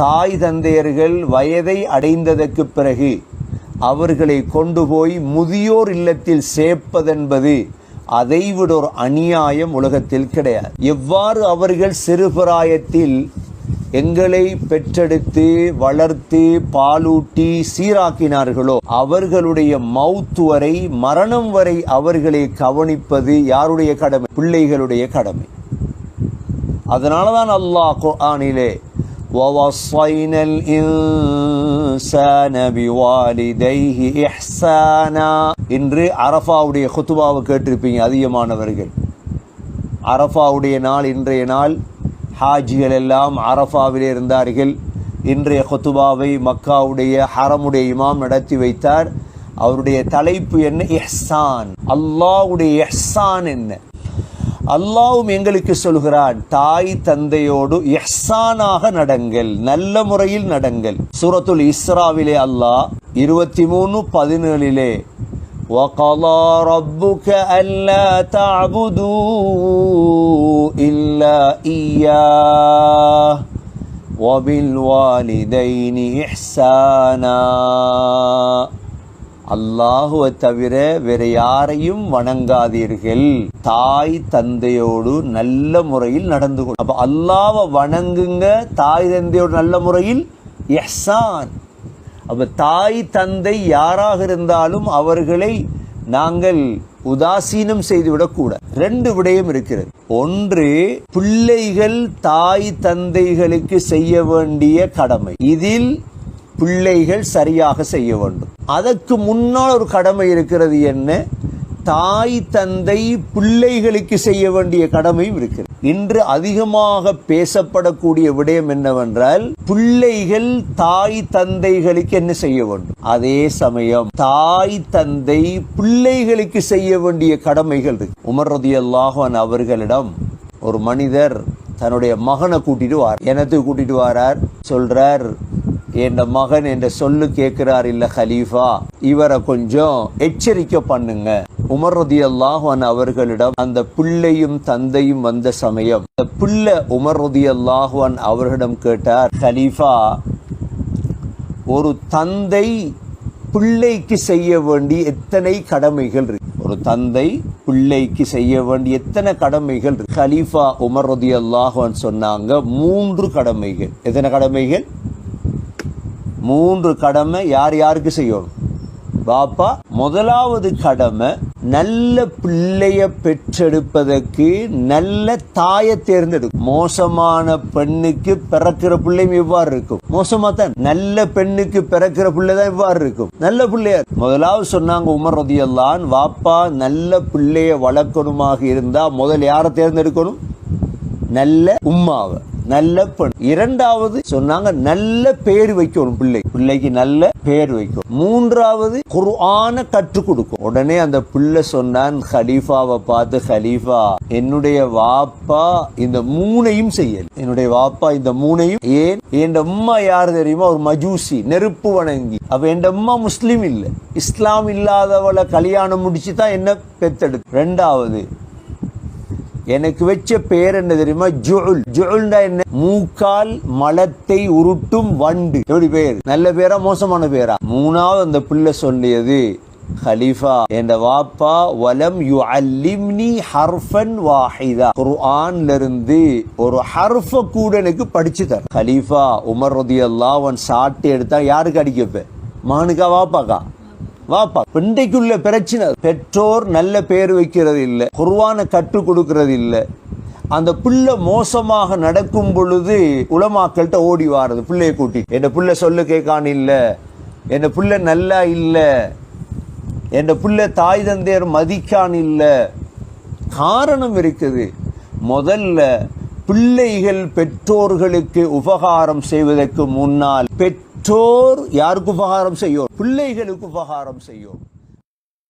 தாய் தந்தையர்கள் வயதை அடைந்ததற்கு பிறகு அவர்களை கொண்டு போய் முதியோர் இல்லத்தில் சேர்ப்பதென்பது அதைவிட ஒரு அநியாயம் உலகத்தில் கிடையாது. எவ்வாறு அவர்கள் சிறுபிராயத்தில் எங்களை பெற்றெடுத்து வளர்த்து பாலூட்டி சீராக்கினார்களோ அவர்களுடைய மௌத்து வரை மரணம் வரை அவர்களை கவனிப்பது யாருடைய கடமை? பிள்ளைகளுடைய கடமை. அதனால தான் அல்லாஹ் குர்ஆனிலே وَوَصَّيْنَا الْإِنسَانَ بِوَالِدَيْهِ إِحْسَانًا இன்று அரஃபாவுடைய குத்துபாவை கேட்டிருப்பீங்க அதிகமானவர்கள் அரஃபாவுடைய நாள் இன்றைய நாள் ஹாஜிகள் எல்லாம் அரஃபாவிலே இருந்தார்கள் இன்றைய குத்துபாவை மக்காவுடைய ஹரமுடைய இமாம் நடத்தி வைத்தார் அவருடைய தலைப்பு என்ன இஹ்சான் அல்லாஹ்வுடைய இஹ்சான் என்ன அல்லாவும் எங்களுக்கு சொல்கிறான் தாய் தந்தையோடு இஹ்சானாக நடங்கள் நல்ல முறையில் நடங்கள் சூரத்துல் இஸ்ராவிலே அல்லாஹ் இருபத்தி மூணு பதினேழிலே وقضى ربك ألا تعبدوا إلا إياه وبالوالدين إحسانا அல்லாஹுவை தவிர வேற யாரையும் வணங்காதீர்கள். தாய் தந்தையோடு நல்ல முறையில் நடந்து கொள். அப்ப அல்லாவை வணங்குங்க தாய் தந்தையோடு நல்ல முறையில் எஹ்சான் அப்ப தாய் தந்தை யாராக இருந்தாலும் அவர்களை நாங்கள் உதாசீனம் செய்துவிடக்கூடாது ரெண்டு விடயம் இருக்கிறது. ஒன்று பிள்ளைகள் தாய் தந்தைகளுக்கு செய்ய வேண்டிய கடமை. இதில் பிள்ளைகள் சரியாக செய்ய வேண்டும். அதற்கு முன்னால் ஒரு கடமை இருக்கிறது என்ன? தாய் தந்தை பிள்ளைகளுக்கு செய்ய வேண்டிய கடமையும் இருக்கிறது. இன்று அதிகமாக பேசப்படக்கூடிய விடயம் என்னவென்றால் பிள்ளைகள் தாய் தந்தைகளுக்கு என்ன செய்ய வேண்டும்? அதே சமயம் தாய் தந்தை பிள்ளைகளுக்கு செய்ய வேண்டிய கடமைகள் இருக்கு. உமர்ரதி ரதியல்லாஹன் அவர்களிடம் ஒரு மனிதர் தன்னுடைய மகனை கூட்டிட்டு வார் எனத்துக்கு கூட்டிட்டு வாரார் சொல்றார் என் மகன் என்ற சொல்லு கேட்கிறார் இல்ல ஹலீஃபா இவரை கொஞ்சம் எச்சரிக்கை பண்ணுங்க. உமர் ரதி அவர்களிடம் அந்த பிள்ளையும் தந்தையும் வந்த சமயம் அந்த பிள்ளை உமர் ரதி அல்லாஹான் அவர்களிடம் கேட்டார் ஹலீஃபா ஒரு தந்தை பிள்ளைக்கு செய்ய வேண்டிய எத்தனை கடமைகள் இருக்கு? ஒரு தந்தை பிள்ளைக்கு செய்ய வேண்டிய எத்தனை கடமைகள் இருக்கு? ஹலீஃபா உமர் ரதி அல்லாஹன் சொன்னாங்க மூன்று கடமைகள். எத்தனை கடமைகள்? மூன்று கடமை யார் யாருக்கு செய்யணும்? பாப்பா முதலாவது கடமை நல்ல பிள்ளைய பெற்றெடுப்பதற்கு நல்ல தாயை தேர்ந்தெடுக்கும். மோசமான பெண்ணுக்கு பிறக்கிற பிள்ளையும் இவ்வாறு இருக்கும். மோசமா தான் நல்ல பெண்ணுக்கு பிறக்கிற பிள்ளை தான் இவ்வாறு இருக்கும். நல்ல பிள்ளையா முதலாவது சொன்னாங்க உமர் ரதியல்லான் வாப்பா நல்ல பிள்ளைய வளர்க்கணுமாக இருந்தா முதல் யாரை தேர்ந்தெடுக்கணும்? நல்ல உம்மாவை. நல்ல பெண். இரண்டாவது சொன்னாங்க நல்ல பேர் வைக்கணும் பிள்ளை. பிள்ளைக்கு நல்ல பேர் வைக்கும். மூன்றாவது குர்ஆன கற்றுக் கொடுக்கும். உடனே அந்த பிள்ளை சொன்னான் ஹலீஃபாவை பார்த்து ஹலீஃபா என்னுடைய வாப்பா இந்த மூணையும் செய்யல என்னுடைய வாப்பா இந்த மூணையும் ஏன்? என் அம்மா யார் தெரியுமா? ஒரு மஜூசி நெருப்பு வணங்கி. அப்ப என் அம்மா முஸ்லீம் இல்ல. இஸ்லாம் இல்லாதவளை கல்யாணம் முடிச்சு தான் என்ன பெத்தெடுத்து ரெண்டாவது எனக்கு வச்ச பேர் என்ன தெரியுமா? ஜுல் ஜுல்னா என்ன? மூக்கால் மலத்தை உருட்டும் வண்டு. எப்படி பேர்? நல்ல பேரா மோசமான பேரா? மூணாவது அந்த பிள்ளை சொல்லியது ஹலீஃபா என்ற வாப்பா வலம் யு அல்லிம்னி ஹர்ஃபன் வாஹிதா. குர்ஆன்ல இருந்து ஒரு ஹர்ஃப கூட எனக்கு படிச்சு தர ஹலீஃபா உமர் ரதி அவன் சாட்டி எடுத்தா யாருக்கு அடிக்கப்ப மானுக்கா மகனுக்கா வாப்பாக்கா? வாப்பா. இன்றைக்குள்ள பிரச்சனை. பெற்றோர் நல்ல பேர் வைக்கிறது இல்லை குர்வானை கற்றுக் கொடுக்கறது இல்லை அந்த பிள்ளை மோசமாக நடக்கும் பொழுது உளமாக்கள்கிட்ட ஓடி வாரது. பிள்ளையை கூட்டி என் பிள்ளை சொல்லு கேட்கான் இல்லை. என் பிள்ளை நல்லா இல்லை. என் பிள்ளை தாய் தந்தையர் மதிக்கான் இல்ல. காரணம் இருக்குது. முதல்ல பிள்ளைகள் பெற்றோர்களுக்கு உபகாரம் செய்வதற்கு முன்னால் பெற்றோர் யாருக்கு உபகாரம் செய்யும்? பிள்ளைகளுக்கு உபகாரம் செய்யும்.